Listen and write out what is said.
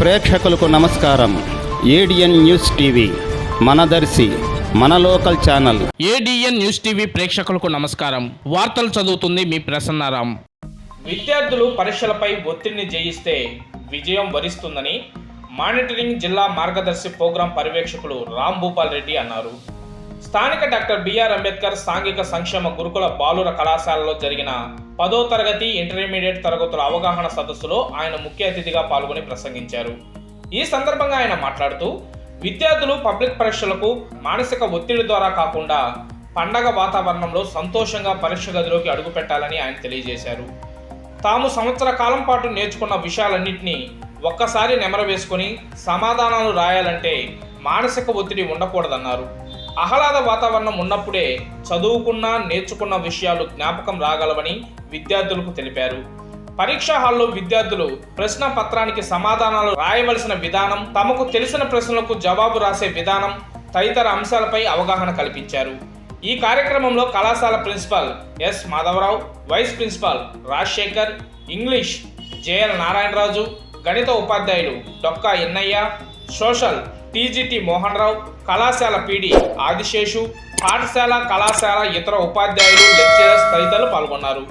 ప్రేక్షకులకు నమస్కారం. ADN news TV Manadarshi మన local channel. ADN news TV ప్రేక్షకులకు నమస్కారం. వార్తలు చదువుతుంది మీ ప్రసన్నారాం. విద్యార్థులు పరీక్షలపై ఒత్తిడిని జయిస్తే విజయం వరిస్తుందని మానిటరింగ్ జిల్లా మార్గదర్శి ప్రోగ్రాం పర్యవేక్షకులు రామ్ భూపాల్ రెడ్డి అన్నారు. స్థానిక డాక్టర్ బిఆర్ అంబేద్కర్ సాంఘిక సంక్షేమ గురుకుల బాలుర కళాశాలలో జరిగిన పదో తరగతి ఇంటర్మీడియట్ తరగతుల అవగాహన సదస్సులో ఆయన ముఖ్య అతిథిగా పాల్గొని ప్రసంగించారు. ఈ సందర్భంగా ఆయన మాట్లాడుతూ విద్యార్థులు పబ్లిక్ పరీక్షలకు మానసిక ఒత్తిడి ద్వారా కాకుండా పండగ వాతావరణంలో సంతోషంగా పరీక్ష గదిలోకి అడుగుపెట్టాలని ఆయన తెలియజేశారు. తాము సంవత్సర కాలం పాటు నేర్చుకున్న విషయాలన్నింటినీ ఒక్కసారి నెమరవేసుకొని సమాధానాలు రాయాలంటే మానసిక ఒత్తిడి ఉండకూడదన్నారు. ఆహ్లాద వాతావరణం ఉన్నప్పుడే చదువుకున్న నేర్చుకున్న విషయాలు జ్ఞాపకం రాగలవని విద్యార్థులకు తెలిపారు. పరీక్షా హాల్లో విద్యార్థులు ప్రశ్న పత్రానికి సమాధానాలు రాయవలసిన విధానం తమకు తెలిసిన ప్రశ్నలకు జవాబు రాసే విధానం తదితర అంశాలపై అవగాహన కల్పించారు. ఈ కార్యక్రమంలో కళాశాల principal S Madhavarao vice principal Rajasekhar English JL Narayanaraju గణిత ఉపాధ్యాయులు డొక్కా ఎన్నయ్య సోషల్ టీజీటీ మోహన్ రావు కళాశాల పీడి ఆదిశేషు పాఠశాల కళాశాల ఇతర ఉపాధ్యాయులు లెక్చరర్స్ తదితరులు పాల్గొన్నారు.